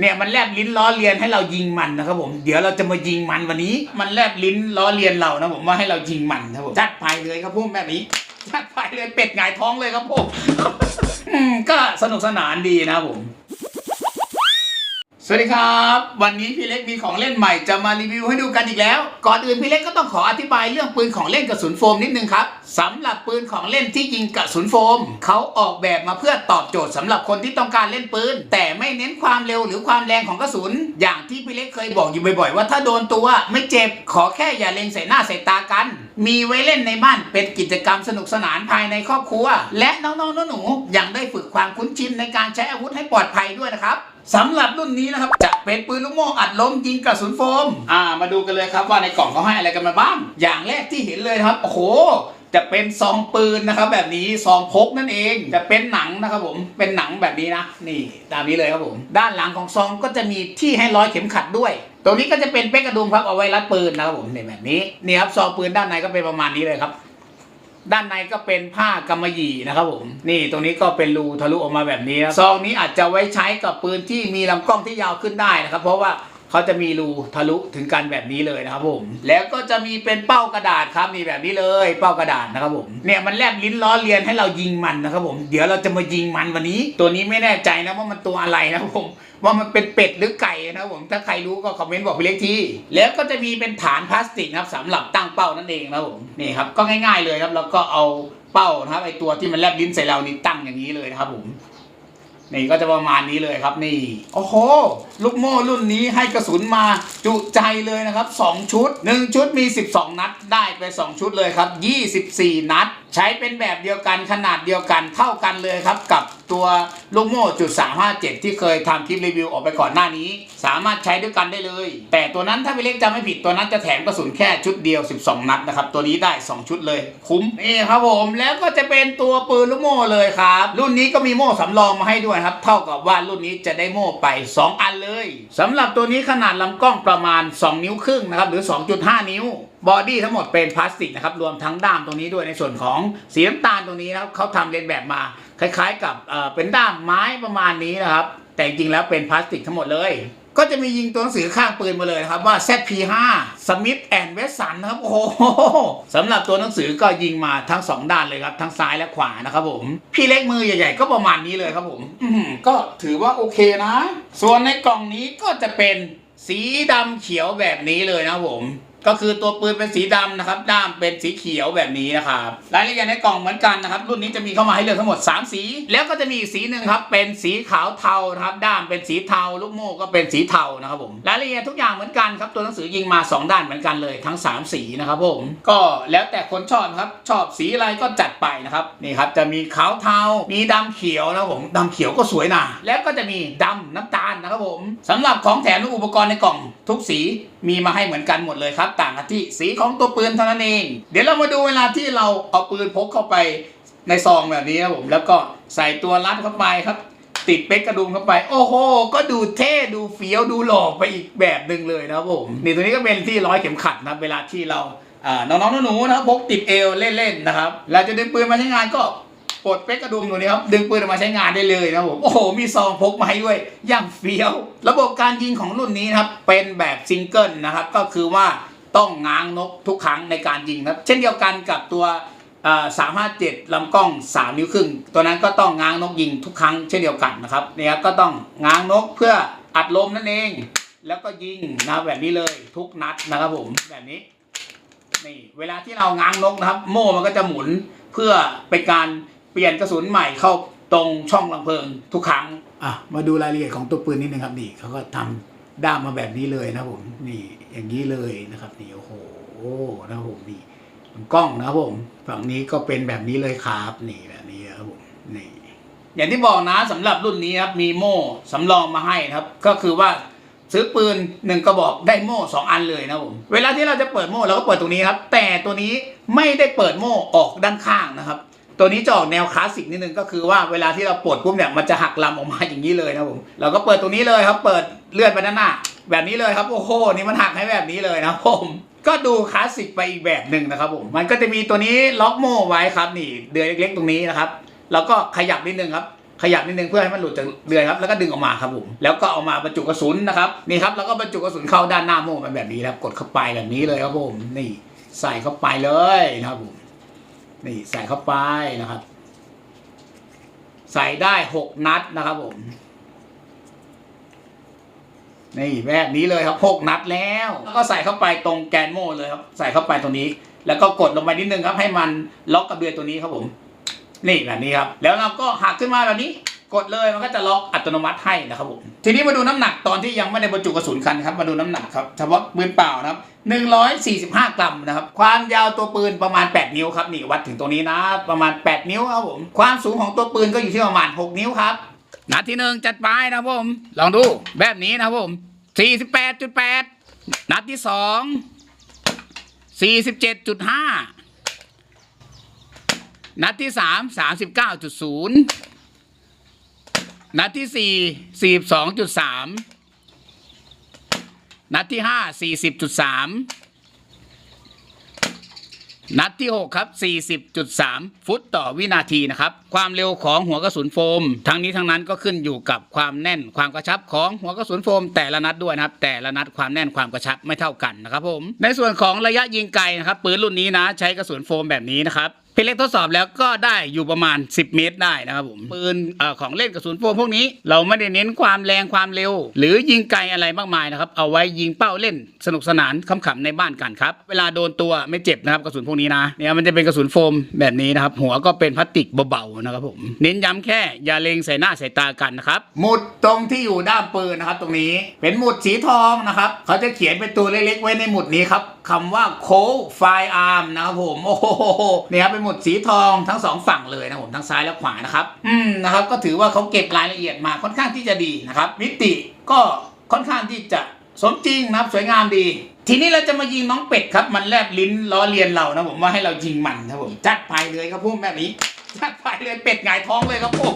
เนี่ยมันแลบลิ้นล้อเลียนให้เรายิงมันนะครับผมเดี๋ยวเราจะมายิงมันวันนี้ มันแลบลิ้นล้อเลียนเรานะผมว่าให้เรายิงมันครับผมจัดไปเลยครับผมแบบนี้จัดไปเลยเป็ดหงายท้องเลยครับผมก็สนุกสนานดีนะผม สวัสดีครับ วันนี้พี่เล็กมีของเล่นใหม่จะมารีวิวให้ดูกันอีกแล้ว ก่อนอื่นพี่เล็กก็ต้องขออธิบายเรื่องปืนของเล่นกระสุนโฟมนิดนึงครับสำหรับปืนของเล่นที่ยิงกระสุนโฟมเขาออกแบบมาเพื่อตอบโจทย์สำหรับคนที่ต้องการเล่นปืน แต่ไม่เน้นความเร็วหรือความแรงของกระสุน อย่างที่พี่เล็กเคยบอกอยู่บ่อยๆ ว่าถ้าโดนตัวไม่เจ็บขอแค่อย่าเล็งใส่หน้าใส่ตากัน มีไว้เล่นในบ้านเป็นกิจกรรมสนุกสนานภายในครอบครัว และน้องๆหนูๆยังได้ฝึกความคุ้นชินในการใช้อาวุธให้ปลอดภัยด้วยนะครับ สำหรับรุ่นนี้นะครับ จะเป็นปืนลูกโม่อัดลมยิงกระสุนโฟม อ่า มาดูกันเลยครับว่าในกล่องเขาให้อะไรกันมาบ้าง อย่างแรกที่เห็นเลยครับ โอ้โห จะเป็นซองปืนนะครับ แบบนี้ซองพกนั่นเอง จะเป็นหนังนะครับผม เป็นหนังแบบนี้นะ นี่ตามนี้เลยครับผม ด้านหลังของซองก็จะมีที่ให้ร้อยเข็มขัดด้วยตรงนี้ก็จะเป็นเป๊กกระดุมครับเอาไว้รัดปืนนะครับผมนี่แบบนี้ นี่ครับซองปืนด้านในก็เป็นประมาณนี้เลยครับ ด้านในก็เป็นผ้ากำมะหยี่นะครับผม นี่ตรงนี้ก็เป็นรูทะลุออกมาแบบนี้ซองนี้อาจจะไว้ใช้กับปืนที่มีลำกล้องที่ยาวขึ้นได้นะครับ เพราะว่า เขาจะมีรูทะลุถึงกันแบบนี้เลยนะครับผม แล้วก็จะมีเป็นเป้ากระดาษครับนี่แบบนี้เลยเป้ากระดาษนะครับผมเนี่ยมันแลบลิ้นล้อเลียนให้เรายิงมันนะครับผมเดี๋ยวเราจะมายิงมันวันนี้ ตัวนี้ไม่แน่ใจนะว่ามันตัวอะไรนะครับผมว่ามันเป็นเป็ดหรือไก่นะครับผมถ้าใครรู้ก็คอมเมนต์บอกพี่เล็กทีแล้วก็จะมีเป็นฐานพลาสติกนะครับสำหรับตั้งเป้านั่นเองนะครับผมนี่ครับก็ง่าย ๆเลยครับแล้วก็เอาเป้านะครับไอตัวที่มันแลบลิ้นใส่เรานี่ตั้งอย่างนี้เลยนะครับผม นี่ก็จะประมาณนี้เลยครับนี่ โอ้โห ลูกโม่รุ่นนี้ให้กระสุนมาจุใจเลยนะครับ 2 ชุด 1 ชุดมี 12 นัดได้ไป 2 ชุดเลยครับ 24 นัด ใช้เป็นแบบเดียวกันขนาดเดียวกันเท่ากันเลยครับ กับตัวลูกโม่จุด357 ที่เคยทำคลิปรีวิวออกไปก่อนหน้านี้ สามารถใช้ด้วยกันได้เลย แต่ตัวนั้นถ้าพี่เล็กจำไม่ผิดตัวนั้นจะแถมกระสุนแค่ชุดเดียว 12 นัดนะครับ ตัวนี้ได้ 2 ชุดเลย คุ้มนี่ครับผมแล้วก็จะเป็นตัวปืนลูกโม่เลยครับ รุ่นนี้ก็มีโม่สำรองมาให้ด้วยครับ เท่ากับว่ารุ่นนี้จะได้โม่ไป 2 อันเลยสำหรับตัวนี้ขนาดลำกล้องประมาณ 2 นิ้วครึ่งนะครับหรือ 2.5 นิ้ว บอดี้ทั้งหมดเป็นพลาสติกนะครับรวมทั้งด้ามตรงนี้ด้วยในส่วนของสีน้ำตาลตรงนี้นะครับเขาทำเรียนแบบมาคล้ายๆ กับเป็นด้ามไม้ประมาณนี้นะครับ แต่จริงแล้วเป็นพลาสติกทั้งหมดเลย ก็จะมียิงตัวหนังสือข้างปืนมาเลยนะครับว่า ZP5 Smith and Wesson นะครับโอ้โหสำหรับตัวหนังสือก็ยิงมาทั้งสองด้านเลยครับ ทั้งซ้ายและขวานะครับผม พี่เล็กมือใหญ่ๆ ก็ประมาณนี้เลยครับผมก็ถือว่าโอเคนะ ส่วนในกล่องนี้ก็จะเป็นสีดำเขียวแบบนี้เลยนะผม ก็คือตัวปืนเป็นสีดำนะครับ ด้ามเป็นสีเขียวแบบนี้นะครับ รายละเอียดในกล่องเหมือนกันนะครับ รุ่นนี้จะมีเข้ามาให้เลือกทั้งหมด 3 สี แล้วก็จะมีอีกสีหนึ่งครับ เป็นสีขาวเทานะครับ ด้ามเป็นสีเทา ลูกโม่ก็เป็นสีเทานะครับผม รายละเอียดทุกอย่างเหมือนกันครับ ตัวหนังสือยิงมา 2 ด้านเหมือนกันเลยทั้ง 3 สีนะครับผม ก็แล้วแต่คนชอบครับ ชอบสีอะไรก็จัดไปนะครับ นี่ครับ จะมีขาวเทา มีดำเขียวนะครับผมดำเขียวก็สวยนะ แล้วก็จะมีดำน้ำตาลนะครับผมสำหรับของแถมและอุปกรณ์ในกล่องทุกสี มีมาให้เหมือนกันหมดเลยครับ ต่างกันที่สีของตัวปืนเท่านั้นเอง เดี๋ยวเรามาดูเวลาที่เราเอาปืนพกเข้าไปในซองแบบนี้ครับผมแล้วก็ใส่ตัวรัดเข้าไปครับ ติดเป๊กกระดุมเข้าไป โอ้โห ก็ดูเท่ดูเฟี้ยวดูหล่อไปอีกแบบหนึ่งเลยนะครับผมนี่ตัวนี้ก็เป็นที่ร้อยเข็มขัดนะเวลาที่เราอ่าน้องๆหนูๆนะครับพกติดเอวเล่นๆนะครับเราจะดึงปืนมาใช้งานก็ ปลดเป๊กกระดุมตัวนี้ครับ ดึงปืนออกมาใช้งานได้เลยนะผมโอ้โห มีซองพกมาให้ด้วยอย่างเฟี้ยว ระบบการยิงของรุ่นนี้นะครับ เป็นแบบซิงเกิลนะครับ ก็คือว่าต้องง้างนกทุกครั้งในการยิงนะครับ เช่นเดียวกันกับตัวสามห้าเจ็ดลำกล้อง 3 นิ้วครึ่ง ตัวนั้นก็ต้องง้างนกยิงทุกครั้งเช่นเดียวกันนะครับเนี่ยครับก็ต้องง้างนกเพื่ออัดลมนั่นเอง แล้วก็ยิงนะแบบนี้เลยทุกนัดนะครับผมแบบนี้นี่เวลาที่เราง้างนกนะครับ โม่มันก็จะหมุนเพื่อเป็นการ เปลี่ยนกระสุนใหม่เข้าตรงช่องลำเพลิงทุกครั้ง อะมาดูรายละเอียดของตัวปืนนิดนึงครับนี่เขาก็ทำด้ามมาแบบนี้เลยนะครับผมนี่อย่างนี้เลยนะครับนี่โอ้โหนะครับผมนี่กล้องนะครับผมฝั่งนี้ก็เป็นแบบนี้เลยครับนี่แบบนี้ครับผมนี่อย่างที่บอกนะสำหรับรุ่นนี้ครับมีโม่สำรองมาให้นะครับ ก็คือว่าซื้อปืนหนึ่งกระบอกได้โม่สองอันเลยนะครับผมเวลาที่เราจะเปิดโม่เราก็เปิดตรงนี้ครับ แต่ตัวนี้ไม่ได้เปิดโม่ออกด้านข้างนะครับ ตัวนี้จะออกแนวคลาสสิกนิดนึงก็คือว่าเวลาที่เราปลดปุ๊บเนี่ยมันจะหักลำออกมาอย่างนี้เลยนะผมเราก็เปิดตรงนี้เลยครับ เปิดเลื่อนไปด้านหน้าแบบนี้เลยครับโอ้โหนี่มันหักให้แบบนี้เลยนะผมก็ดูคลาสสิกไปอีกแบบหนึ่งนะครับผมมันก็จะมีตัวนี้ล็อกโม่ไว้ครับนี่เดือยเล็กๆตรงนี้นะครับ แล้วก็ขยับนิดนึงครับขยับนิดนึงเพื่อให้มันหลุดจากเรือนครับแล้วก็ดึงออกมาครับผมแล้วก็เอามาบรรจุกระสุนนะครับนี่ครับแล้วก็บรรจุกระสุนเข้าด้านหน้าโม่มันแบบนี้ครับกดเข้าไปแบบนี้เลยครับผมนี่ใส่เข้าไปเลยนะครับผม นี่ใส่เข้าไปนะครับ ใส่ได้หกนัดนะครับผมนี่แบบนี้เลยครับหกนัดแล้วแล้วก็ใส่เข้าไปตรงแกนโม่เลยครับ ใส่เข้าไปตรงนี้ แล้วก็กดลงไปนิดนึงครับ ให้มันล็อกกับเดือยตัวนี้ครับผม นี่แบบนี้ครับ แล้วเราก็หักขึ้นมาแบบนี้ กดเลยมันก็จะล็อกอัตโนมัติให้นะครับผมทีนี้มาดูน้ำหนักตอนที่ยังไม่ได้บรรจุกระสุนคันครับมาดูน้ำหนักครับเฉพาะปืนเปล่านะครับ145 กรัมนะครับความยาวตัวปืนประมาณ 8 นิ้วครับนี่วัดถึงตรงนี้นะ ประมาณ 8 นิ้วครับผมความสูงของตัวปืนก็อยู่ที่ประมาณ 6 นิ้วครับนัดที่หนึ่งจัดไปนะผมลองดูแบบนี้นะผม48.8 นัดที่สอง47.5 นัดที่สาม39.0 นัดที่สี่สี่สองจุดสามนัดที่ห้าสี่สิบจุดสามนัดที่หกครับสี่สิบจุดสามฟุตต่อวินาทีนะครับ ความเร็วของหัวกระสุนโฟม ทั้งนี้ทั้งนั้นก็ขึ้นอยู่กับความแน่นความกระชับของหัวกระสุนโฟม แต่ละนัดด้วยนะครับ แต่ละนัดความแน่นความกระชับไม่เท่ากันนะครับผม ในส่วนของระยะยิงไกลนะครับปืนรุ่นนี้นะ ใช้กระสุนโฟมแบบนี้นะครับ พี่เล็กทดสอบแล้วก็ได้อยู่ประมาณ 10 เมตรได้นะครับผมปืนเออของเล่นกระสุนโฟมพวกนี้ เราไม่ได้เน้นความแรงความเร็ว หรือยิงไกลอะไรมากมายนะครับ เอาไว้ยิงเป้าเล่นสนุกสนานขำๆในบ้านกันครับ เวลาโดนตัวไม่เจ็บนะครับกระสุนพวกนี้นะเนี่ยมันจะเป็นกระสุนโฟมแบบนี้นะครับ หัวก็เป็นพลาสติกเบาๆนะครับผมเน้นย้ำแค่อย่าเล็งใส่หน้าใส่ตากันนะครับหมุดตรงที่อยู่ด้ามปืนนะครับ ตรงนี้เป็นหมุดสีทองนะครับเขาจะเขียนเป็นตัวเล็กๆไว้ในหมุดนี้ครับคำว่าโคไฟอาร์มนะครับผมโอ้โหเนี่ยครับเป็นหมุดสีทองทั้งสองฝั่งเลยนะผมทั้งซ้ายและขวานะครับ อืมนะครับก็ถือว่าเขาเก็บรายละเอียดมาค่อนข้างที่จะดีนะครับมิติก็ค่อนข้างที่จะสมจริงนะครับสวยงามดี ทีนี้เราจะมายิงน้องเป็ดครับ มันแลบลิ้นล้อเลียนเรานะผมว่าให้เรายิงมันครับผมจัดไปเลยครับพวกแบบนี้จัดไปเลยเป็ดหงายท้องเลยครับผม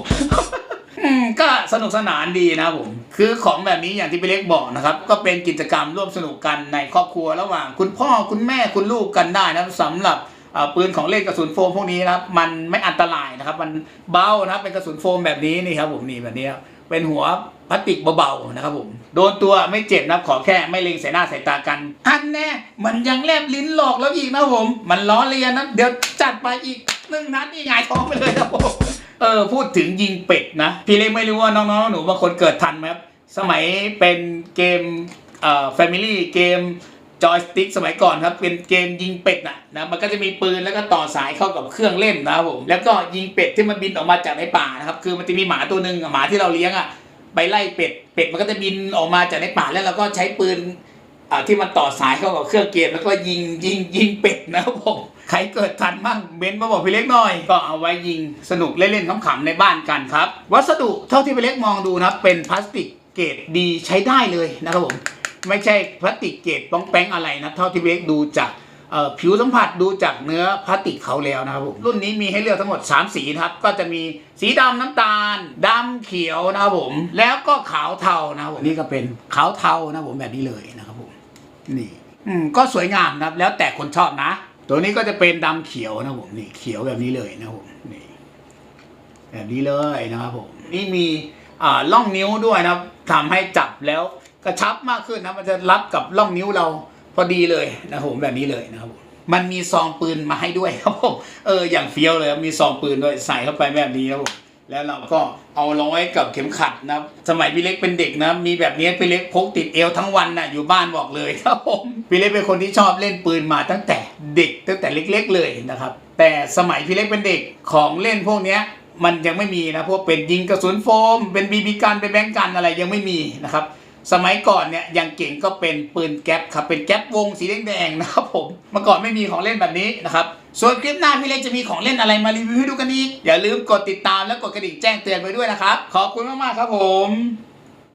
อืมก็สนุกสนานดีนะครับผม คือของแบบนี้อย่างที่พี่เล็กบอกนะครับ ก็เป็นกิจกรรมร่วมสนุกกันในครอบครัวระหว่าง คุณพ่อคุณแม่คุณลูกกันได้นะครับสำหรับเอ่อ ปืนของเล่นกระสุนโฟมพวกนี้นะครับ มันไม่อันตรายนะครับ มันเบานะครับเป็นกระสุนโฟมแบบนี้นี่ครับผมนี่แบบนี้ครับเป็นหัวพลาสติกเบาๆนะครับผมโดนตัวไม่เจ็บนะขอแค่ไม่เล็งใส่หน้าใส่ตากัน อันแน่มันยังแลบลิ้นหลอกแล้วอีกนะผม มันล้อเลียนนะเดี๋ยวจัดไปอีกหนึ่งนัดนี่หงายท้องไปเลยครับผมเออพูดถึงยิงเป็ดนะพี่เล็กไม่รู้ว่าน้องๆหนูบางคนเกิดทันไหมครับสมัยเป็นเกมเอ่อ Family เกม จอยสติ๊กสมัยก่อนครับเป็นเกมยิงเป็ดน่ะนะมันก็จะมีปืนแล้วก็ต่อสายเข้ากับเครื่องเล่นนะครับผมแล้วก็ยิงเป็ดที่มันบินออกมาจากในป่านะครับคือมันจะมีหมาตัวหนึ่งหมาที่เราเลี้ยงอะไปไล่เป็ดเป็ดมันก็จะบินออกมาจากในป่าแล้วเราก็ใช้ปืนอ่าที่มันต่อสายเข้ากับเครื่องเกมแล้วก็ยิงยิงยิงเป็ดนะครับผมใครเกิดทันบ้างเบนมาบอกพี่เล็กหน่อย ก็เอาไว้ยิงสนุกเล่นๆขำๆในบ้านกันครับ วัสดุเท่าที่พี่เล็กมองดูนะครับเป็นพลาสติกเกรดดีใช้ได้เลยนะครับผม ไม่ใช่พลาสติกเกรดป้องแป้งอะไรนะ เท่าที่เล็กดูจากผิวสัมผัสดูจากเนื้อพลาสติกเขาแล้วนะครับผมรุ่นนี้มีให้เลือกทั้งหมด 3 สีนะครับ ก็จะมีสีดำน้ำตาลดำเขียวนะครับผม แล้วก็ขาวเทานะครับผมนี่ก็เป็นขาวเทานะครับผมแบบนี้เลยนะครับผมนี่อืมก็สวยงามนะครับ แล้วแต่คนชอบนะ ตัวนี้ก็จะเป็นดำเขียวนะผมนี่เขียวแบบนี้เลยนะผมนี่แบบนี้เลยนะครับผมนี่มีอ่าล่องนิ้วด้วยนะครับ ทำให้จับแล้วกระชับมากขึ้นนะมันจะรับกับล่องนิ้วเราพอดีเลยนะผมแบบนี้เลยนะครับผมมันมีซองปืนมาให้ด้วยครับผมเอออย่างเฟี้ยวเลยมีซองปืนด้วยใส่เข้าไปแบบนี้ครับผมแล้วเราก็เอาร้อยกับเข็มขัดนะสมัยพี่เล็กเป็นเด็กนะ มีแบบนี้พี่เล็กพกติดเอวทั้งวันน่ะอยู่บ้านบอกเลยครับผมพี่เล็กเป็นคนที่ชอบเล่นปืนมาตั้งแต่เด็กตั้งแต่เล็ก ๆ เลยนะครับแต่สมัยพี่เล็กเป็นเด็กของเล่นพวกนี้ มันยังไม่มีนะพวกเป็นยิงกระสุนโฟม เป็นบีบีกันเป็นแบงก์กันอะไรยังไม่มีนะครับ สมัยก่อนเนี่ยยังเก่งก็เป็นปืนแก๊ปครับเป็นแก๊ปวงสีแดงๆนะครับผมเมื่อก่อนไม่มีของเล่นแบบนี้นะครับส่วนคลิปหน้าพี่เล็กจะมีของเล่นอะไรมารีวิวให้ดูกันอีกอย่าลืมกดติดตามและกดกระดิ่งแจ้งเตือนไว้ด้วยนะครับขอบคุณมากๆครับผม